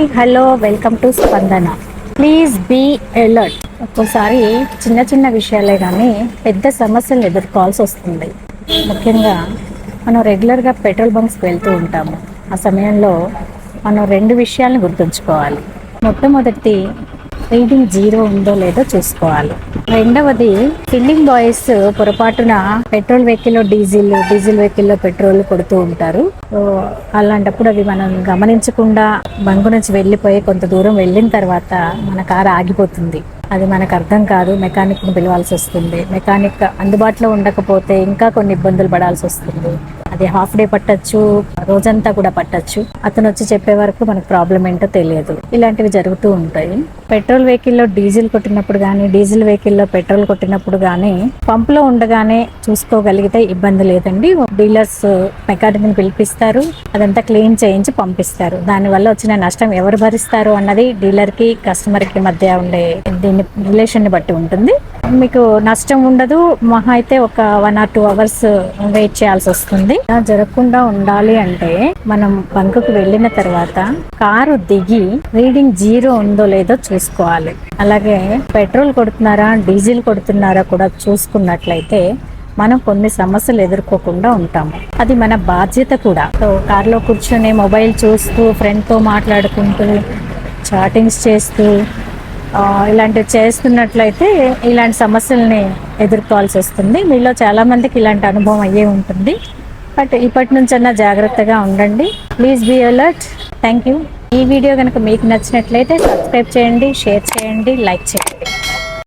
Hi hello welcome to Spandana. Please be alert. ఒక్కోసారి చిన్న చిన్న విషయాలే కానీ పెద్ద సమస్యలు ఎదుర్కోవాల్సి వస్తుంది. ముఖ్యంగా మనం రెగ్యులర్గా పెట్రోల్ బంక్స్కి వెళ్తూ ఉంటాము. ఆ సమయంలో మనం రెండు విషయాలను గుర్తుంచుకోవాలి. మొట్టమొదటి రీడింగ్ జీరో ఉందో లేదో చూసుకోవాలి. రెండవది ఫిల్లింగ్ బాయ్స్ పొరపాటున పెట్రోల్ వెహికల్లో డీజిల్ డీజిల్ వెహికల్లో పెట్రోల్ కొడుతూ ఉంటారు. అలాంటప్పుడు అవి మనం గమనించకుండా బంకు నుంచి వెళ్ళిపోయి కొంత దూరం వెళ్ళిన తర్వాత మన కారు ఆగిపోతుంది. అది మనకు అర్థం కాదు. మెకానిక్ను పిలవాల్సి వస్తుంది. మెకానిక్ అందుబాటులో ఉండకపోతే ఇంకా కొన్ని ఇబ్బందులు పడాల్సి వస్తుంది. అది హాఫ్ డే పట్టచ్చు రోజంతా కూడా పట్టచ్చు. అతను వచ్చి చెప్పే వరకు మనకు ప్రాబ్లం ఏంటో తెలియదు. ఇలాంటివి జరుగుతూ ఉంటాయి. పెట్రోల్ వెహికల్లో డీజిల్ కొట్టినప్పుడు కానీ డీజిల్ వెహికల్లో పెట్రోల్ కొట్టినప్పుడు కానీ పంపులో ఉండగానే చూసుకోగలిగితే ఇబ్బంది లేదండి. డీలర్స్ మెకానిక్ని పిలిపిస్తారు. అదంతా క్లీన్ చేయించి పంపిస్తారు. దానివల్ల వచ్చిన నష్టం ఎవరు భరిస్తారు అన్నది డీలర్కి కస్టమర్కి మధ్య ఉండే దీన్ని రిలేషన్ని బట్టి ఉంటుంది. మీకు నష్టం ఉండదు. మహా అయితే ఒక one or two hours wait చేయాల్సి వస్తుంది. ఇలా జరగకుండా ఉండాలి అంటే మనం బంకుకు వెళ్ళిన తర్వాత కారు దిగి రీడింగ్ జీరో ఉందో లేదో చూసుకోవాలి. అలాగే పెట్రోల్ కొడుతున్నారా డీజిల్ కొడుతున్నారా కూడా చూసుకున్నట్లయితే మనం కొన్ని సమస్యలు ఎదుర్కోకుండా ఉంటాము అది మన బాధ్యత కూడా. సో కారులో కూర్చొని మొబైల్ చూస్తూ ఫ్రెండ్తో మాట్లాడుకుంటూ చాటింగ్స్ చేస్తూ ఇలాంటివి చేస్తున్నట్లయితే ఇలాంటి సమస్యల్ని ఎదుర్కోవాల్సి వస్తుంది. మీలో చాలా మందికి ఇలాంటి అనుభవం అయ్యే ఉంటుంది. బట్ ఇప్పటి నుంచన్నా జాగ్రత్తగా ఉండండి. Please be alert thank you ఈ వీడియో కనుక మీకు నచ్చినట్లయితే సబ్స్క్రైబ్ చేయండి షేర్ చేయండి లైక్ చేయండి.